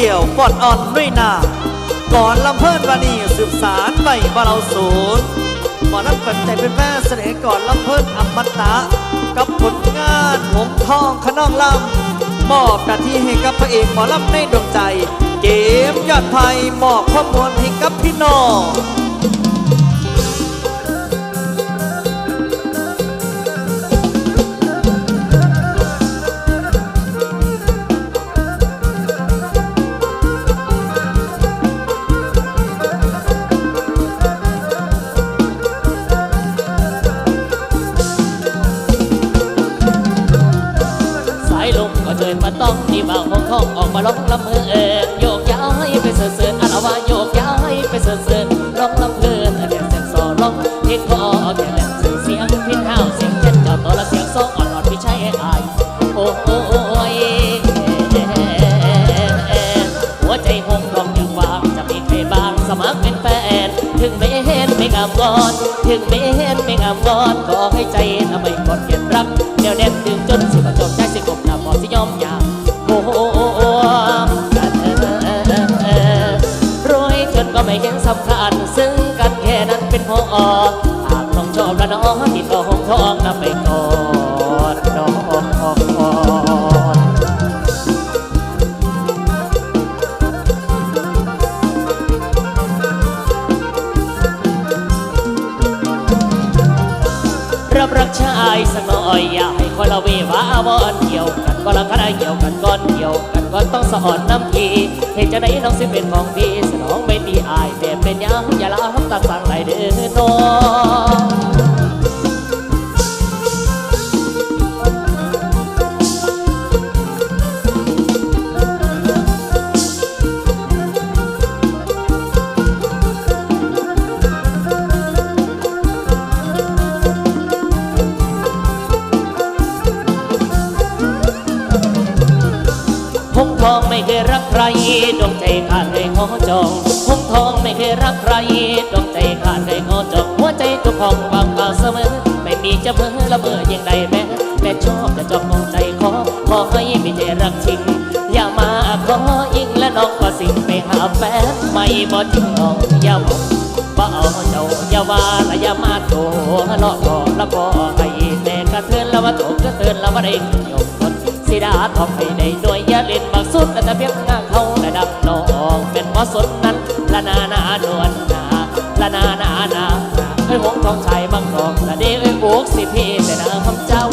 เดี่ยวปอดอ่อนด้วยนาก่อนลำเพิ่นวานีสืบสารไว้บ่เราศูนย์หมอนักปัจใจเป็นแม่เสน่ห์ก่อนลำเพิ่นอมตะ กับผลงานหงทองขนองลำมอบหน้าที่ให้กับพระเอกหมอลำในดวงใจ เกมยอดภัยมอบข้อมูลให้กับพี่น้อง งามก่อน ถึงไม่เห็นไม่งามก่อนขอให้ใจทำไมก่อน อจองหงทองไม่เคยรักใครดวงใจขาดเคยขอจองหัวใจทุกของวางเปล่าเสมอ ไม่มีจะเพ้อละเมอยังใดแม้แม่ชอบจะจองมองใจขอขอให้มีใจรักจริง อย่ามาขออิงและน้องก็สิ่งไปหาแฟนไม่บ่จริงน้องอย่าบอกว่าเอาเจ้าอย่าว่าและอย่ามาโตหลอกหลอล้วก็ให้แต่กระเทือนล้วว่าโตกระเทือนล้วว่าได้ยกคนสิดาทองให้ได้ด้วยอย่าเล่นบักสุดแต่เพียงหน้า นานานาเอ้ยหงทองชายบางทองแต่เด้เอ้ยโอกสิพี่แต่นาคำเจ้า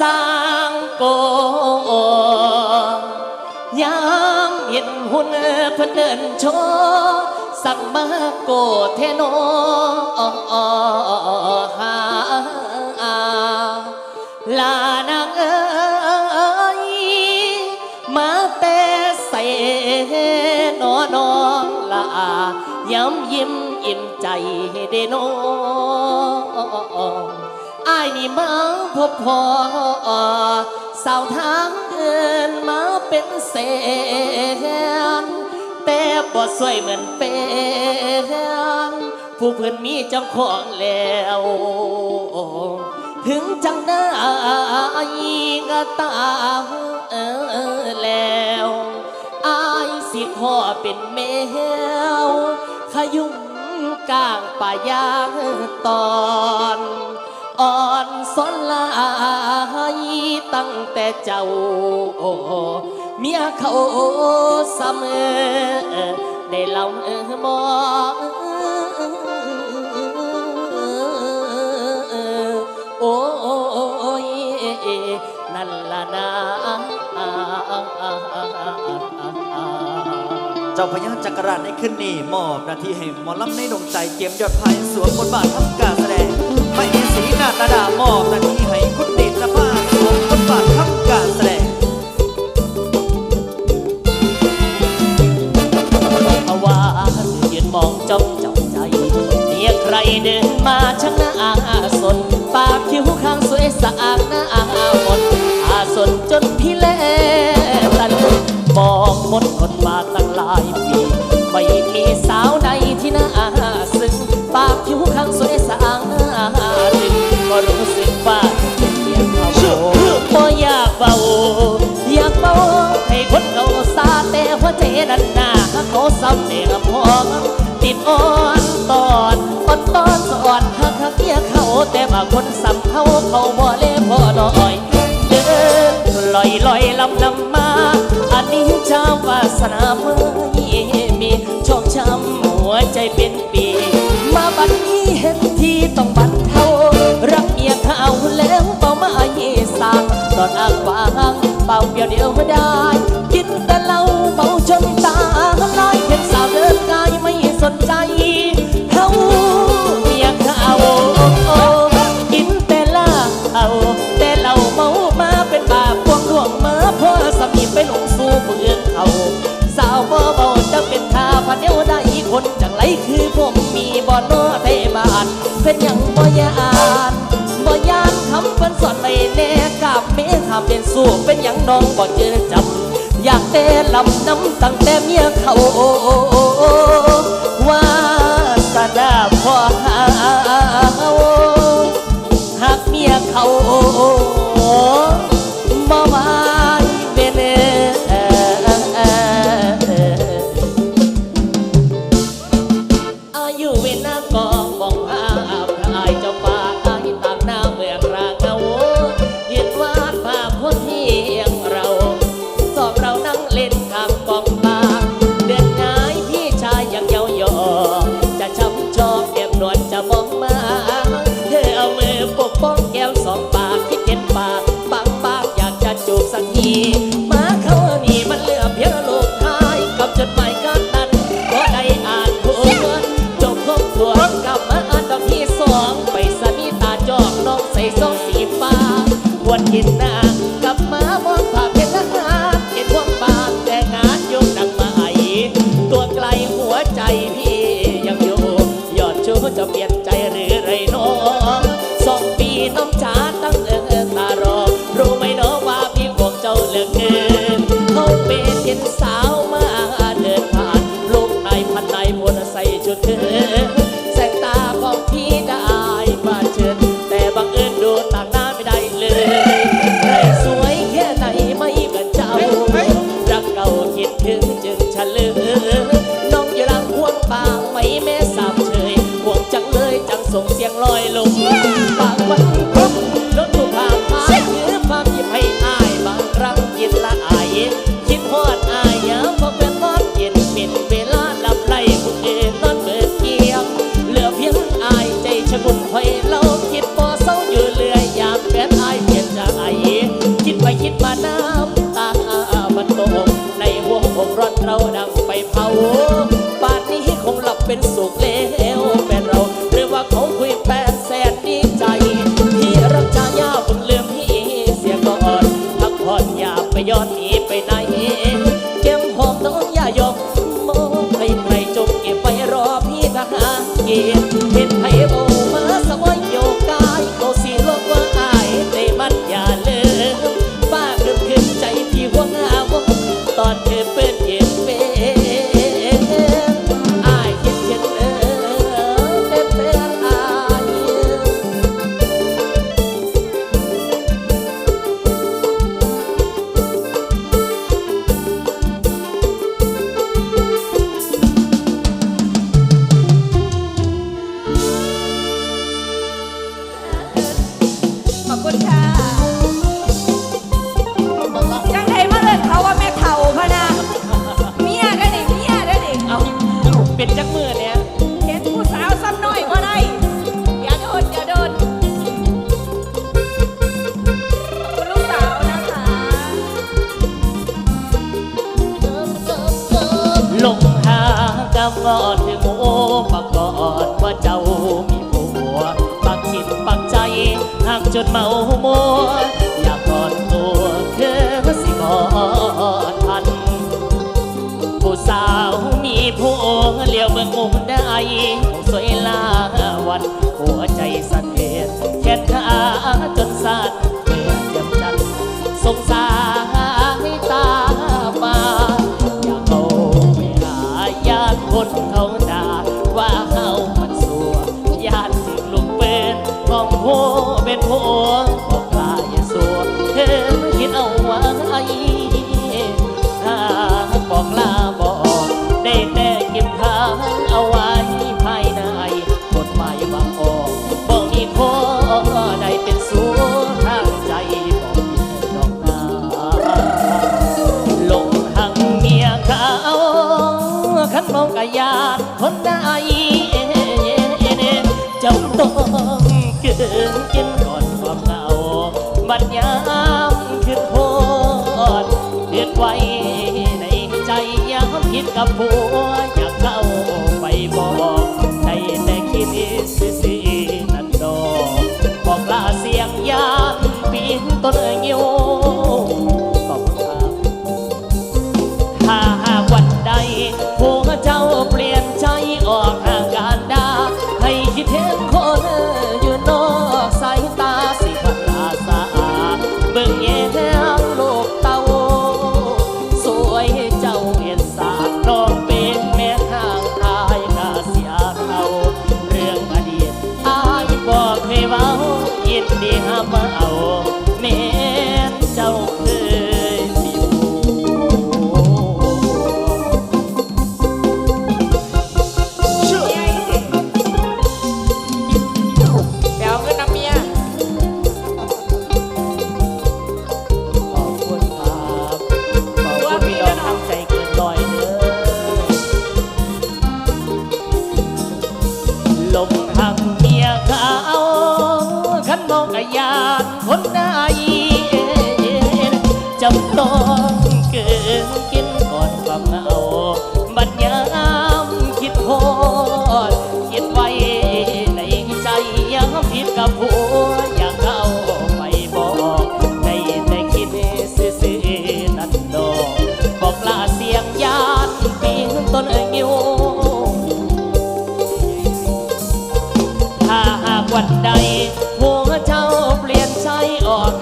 สร้างโกยามเห็นหุ่นเพิ่นเดินโชว์สั่งมาโกเทโนหาลานางเอ้ยมาแต่ใส่นอนองละย้ำยิ้มอิ่มใจเดโน อายนี่มาพบพอสาวทางเดินมาเป็นแสนแต่บ่สวยเหมือนแฟนผู้เพื่อนมีเจ้าของแล้ว ถึงจังได้ก็ตามแล้วอายสิพ่อเป็นแมวขยุ่มกลางป่ายางตอน อ่อนสนลายตั้งแต่เจ้า เมียเขาเสมอได้เล่าเออมองโอ้ยนั่นละนะเจ้าพญาจักรราชในคืนนี้มอบหน้าที่ให้หมอลำในดวงใจเกียมยอดพายสวมบทบาททำการแสดงพร สีนาตาดามอบหน้าที่ให้คุณติดนภาสวมบทบาททำการแสดงภาวะยืนมองจ้องจ้องใจเมียใครเดินมาช่างน่าสน ปากคิ้วข้างสวยสะอาดหน้าหมดอาสนจนพี่แลตะลึงมองมนคนมา ซ้ำเนียพองติดอ่อนตอนอ่อนตอนสอนหักหักเกียเขาแต่ว่าคนซ้ำเขาเขาบ่เล่พอดอยเดินลอยลอยลำลำมา อันนี้เจ้าวาสนาไม่มีชอกช้ำหัวใจเป็นปีมาบัดนี้เห็นที่ต้องบัดเทารักเมียเขาแล้วเป่ามาเยสังตอนอ้างวางเป่าเปียวเดียวไม่ได้ ยังบ่ยานบ่ยานคำเป็นสอนไม่แน่กับเมฆาเป็นสู้เป็นหยังน้องบ่เจอจำอยากแต่ลำน้ำตั้งแต่เมียเขาว่าสดา ห็นสาวมาเดินผ่านลูกนายพันนายมนใส่ชุดเธอแสงตาของพี่ได้บาเจ็บแต่บังเอิญดูต่างหน้าไม่ได้เลยใครสวยแค่ไหนไม่เหมือนเจ้ารักเก่าคิดถึงจึงเฉลยน้องอยู่หลังห่วงปางไม่แม่สามเฉยห่วงจังเลยจังส่งเสียงลอยลงปากวัน จนเมามัว ของผัวเป็นผัวบอกลาอย่าสัวเธอคิดเอาไว้หาบอกลาบอก ได้แต่เก็บค้างเอาไว้ภายในกฎหมายวางออกบอกมีข้อใดเป็นสู้ทางใจบอกมีดอกนาลงหังเมียเขาขันมองกะยานคนใดเจ้าต้อง กินกินก่อนความเหงาบัดยามคิดโพดเด็ดไว้ในใจยามคิดกับผัวอยากเข้าไปบอกใจแต่คิดสิ Oh.